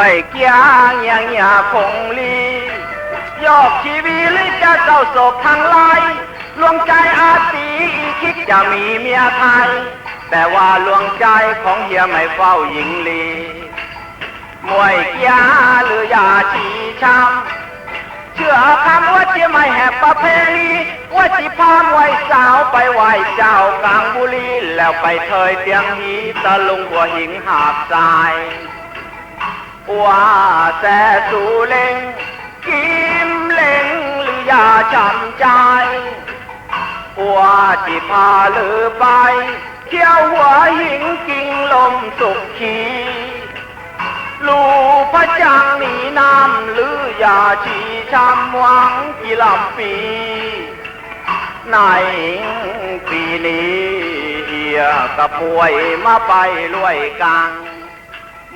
วยเกียงยังอย่าคงลียอกชีวีหรือจะเจ้าศกทางไลลวงใจอาตีอีคิดจะมีเมียไทย แต่ว่าลวงใจของเฮียไม่เฝ้าหญิงลีมวยเกียหรือยาชีช้ำเชื่อคำว่าจะไม่แหบประเพณีว่าจิพามไว้สาวไปไหวเจ้ากลางบุรีแล้วไปเทยเตียงหีตะลุงหัวหิงหาบทราย ว่าแต่สูเล็งกิมเล็งหรืออยาจำใจว่าจิพาหรือไป เที่ยวหัวหิงกิ่งลมสุขขีลูพระจังหนีน้ำหรืออยาชีช้ำหวังกี่ลำปี ในปีนี้เอียกับป่วยมาไปรวยกัง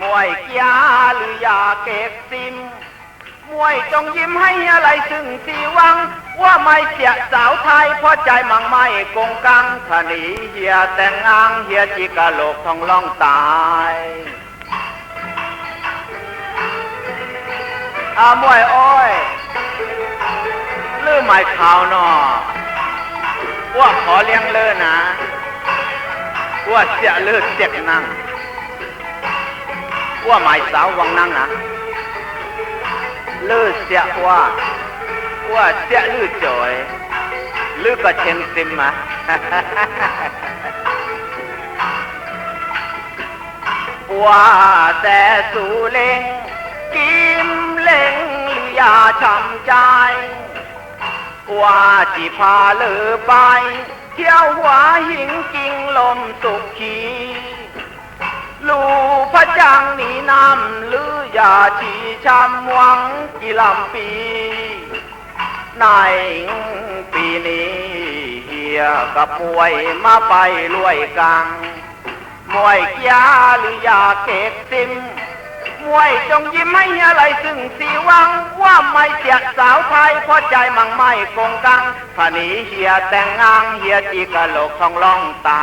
มวยกียาหรืออยาเก็บซิม มวยจงยิ้มให้อะไรซึ่งสีวัง ว่าไม่เสียสาวไทยเพราะใจมังไม่กงกังถ้าหนีเฮียแต่งงางเฮียจิกะโลกทองล่องตายอามวยอ้อยลือไม่ข่าวหนอว่าขอเลี้ยงเลินนะว่าเสียเลิศเจ็กนั่ง ว่าหมายสาววังนั่งนะลือเสียว่าว่าเสียลือจอยลือก็เชนซิมมาว่าแต่สูเล็งกิมเล็งหรืออย่าช้ำใจ ว่าจีพาเลือไป เที่ยวหัวหิงกิ่งลมสุขีลู กพระจังนีน้ำหรืออย่าชีช้ำหวังกี่ลำปีในปีนี้เฮียกับมวยมาไปรวยกังมวยยาหรืออย่าเก็บซิมมวยจงยิ้มให้อะไรซึ่งสีวัง ว่าไม่เสียสาวไทยพราะใจมั่งไม่คงกังถ้าหนีเฮียแต่งงานเฮียจีกะโหลกทองล่องตา